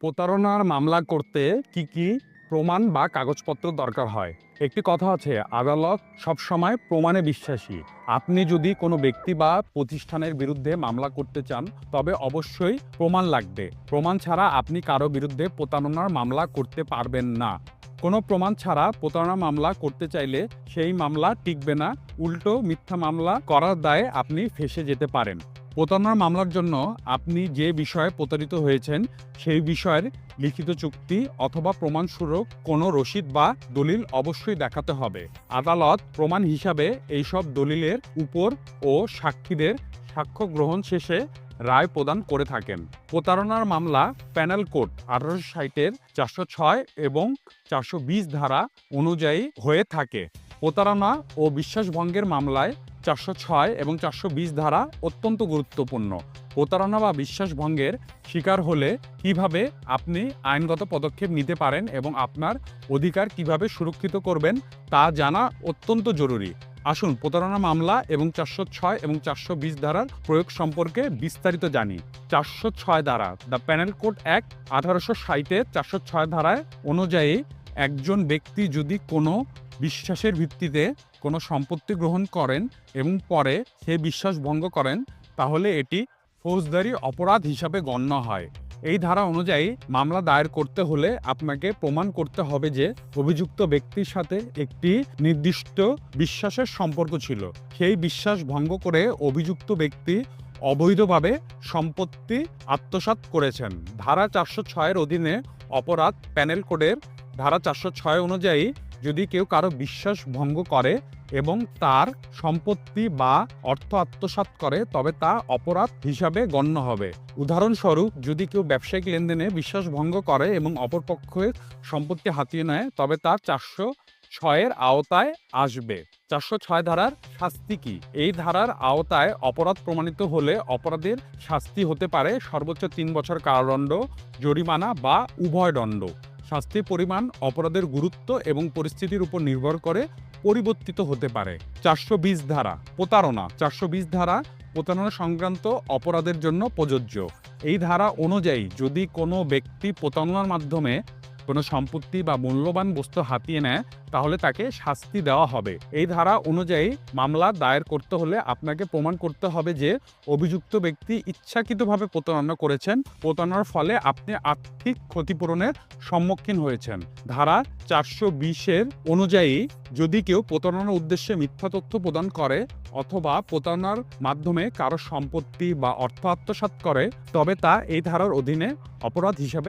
প্রতারণার মামলা করতে কি কি প্রমাণ বা কাগজপত্র দরকার হয়? একটি কথা আছে, আদালত সবসময় প্রমাণে বিশ্বাসী। আপনি যদি কোনো ব্যক্তি বা প্রতিষ্ঠানের বিরুদ্ধে মামলা করতে চান, তবে অবশ্যই প্রমাণ লাগবে। প্রমাণ ছাড়া আপনি কারও বিরুদ্ধে প্রতারণার মামলা করতে পারবেন না। কোনো প্রমাণ ছাড়া প্রতারণা মামলা করতে চাইলে সেই মামলা টিকবে না, উল্টো মিথ্যা মামলা করার দায়ে আপনি ফেসে যেতে পারেন। প্রতারণার মামলার জন্য আপনি যে বিষয়ে প্রতারিত হয়েছেন, সেই বিষয়ের লিখিত চুক্তি অথবা প্রমাণস্বরূপ কোনো রসিদ বা দলিল অবশ্যই দেখাতে হবে। আদালত প্রমাণ হিসাবে এইসব দলিলের উপর ও সাক্ষীদের সাক্ষ্য গ্রহণ শেষে রায় প্রদান করে থাকেন। প্রতারণার মামলা প্যানেল কোড আঠারোশো ষাটের চারশো ছয় এবং চারশো বিশ ধারা অনুযায়ী হয়ে থাকে। প্রতারণা ও বিশ্বাসভঙ্গের মামলায় চারশো ছয় এবং চারশো বিশ ধারা অত্যন্ত গুরুত্বপূর্ণ। প্রতারণা বা বিশ্বাসভঙ্গের শিকার হলে কীভাবে আপনি আইনগত পদক্ষেপ নিতে পারেন এবং আপনার অধিকার কীভাবে সুরক্ষিত করবেন তা জানা অত্যন্ত জরুরি। আসুন প্রতারণা মামলা এবং চারশো ছয় এবং চারশো বিশ ধারার প্রয়োগ সম্পর্কে বিস্তারিত জানি। চারশো ছয় ধারা, দ্য প্যানেল কোড অ্যাক্ট আঠারোশো ষাটের চারশো ছয় ধারায় অনুযায়ী একজন ব্যক্তি যদি কোনো বিশ্বাসের ভিত্তিতে কোনো সম্পত্তি গ্রহণ করেন এবং পরে সে বিশ্বাস ভঙ্গ করেন, তাহলে এটি ফৌজদারি অপরাধ হিসাবে গণ্য হয়। এই ধারা অনুযায়ী মামলা দায়ের করতে হলে আপনাকে প্রমাণ করতে হবে যে অভিযুক্ত ব্যক্তির সাথে একটি নির্দিষ্ট বিশ্বাসের সম্পর্ক ছিল। সেই বিশ্বাস ভঙ্গ করে অভিযুক্ত ব্যক্তি অবৈধভাবে সম্পত্তি আত্মসাৎ করেছেন। ধারা চারশো ছয়ের অধীনে অপরাধ প্যানেল কোডের ধারা চারশো ছয় অনুযায়ী যদি কেউ কারও বিশ্বাস ভঙ্গ করে এবং তার সম্পত্তি বা অর্থ আত্মসাৎ করে, তবে তা অপরাধ হিসাবে গণ্য হবে। উদাহরণস্বরূপ, যদি কেউ ব্যবসায়িক লেনদেনে বিশ্বাস ভঙ্গ করে এবং অপরপক্ষের সম্পত্তি হাতিয়ে নেয়, তবে তার চারশো ছয়ের আওতায় আসবে। চারশো ছয় ধারার শাস্তি কি? এই ধারার আওতায় অপরাধ প্রমাণিত হলে অপরাধের শাস্তি হতে পারে সর্বোচ্চ তিন বছর কারাদণ্ড, জরিমানা বা উভয় দণ্ড। শাস্তির পরিমাণ অপরাধের গুরুত্ব এবং পরিস্থিতির উপর নির্ভর করে পরিবর্তিত হতে পারে। চারশো বিশ ধারা, প্রতারণা। চারশো বিশ ধারা, প্রতারণা সংক্রান্ত অপরাধের জন্য প্রযোজ্য। এই ধারা অনুযায়ী যদি কোনো ব্যক্তি প্রতারণার মাধ্যমে কোনো সম্পত্তি বা মূল্যবান বস্তু হাতিয়ে নেয়, তাহলে তাকে শাস্তি দেওয়া হবে। এই ধারা অনুযায়ী মামলা দায়ের করতে হলে আপনাকে প্রমাণ করতে হবে যে অভিযুক্ত ব্যক্তি ইচ্ছাকৃতভাবে প্রতারণা করেছেন। প্রতারণার ফলে আপনি আর্থিক ক্ষতিপূরণের সম্মুখীন হয়েছেন। ধারা চারশো বিশের অনুযায়ী যদি কেউ প্রতারণার উদ্দেশ্যে মিথ্যা তথ্য প্রদান করে অথবা প্রতারণার মাধ্যমে কারও সম্পত্তি বা অর্থ আত্মসাৎ করে, তবে তা এই ধারার অধীনে অপরাধ হিসাবে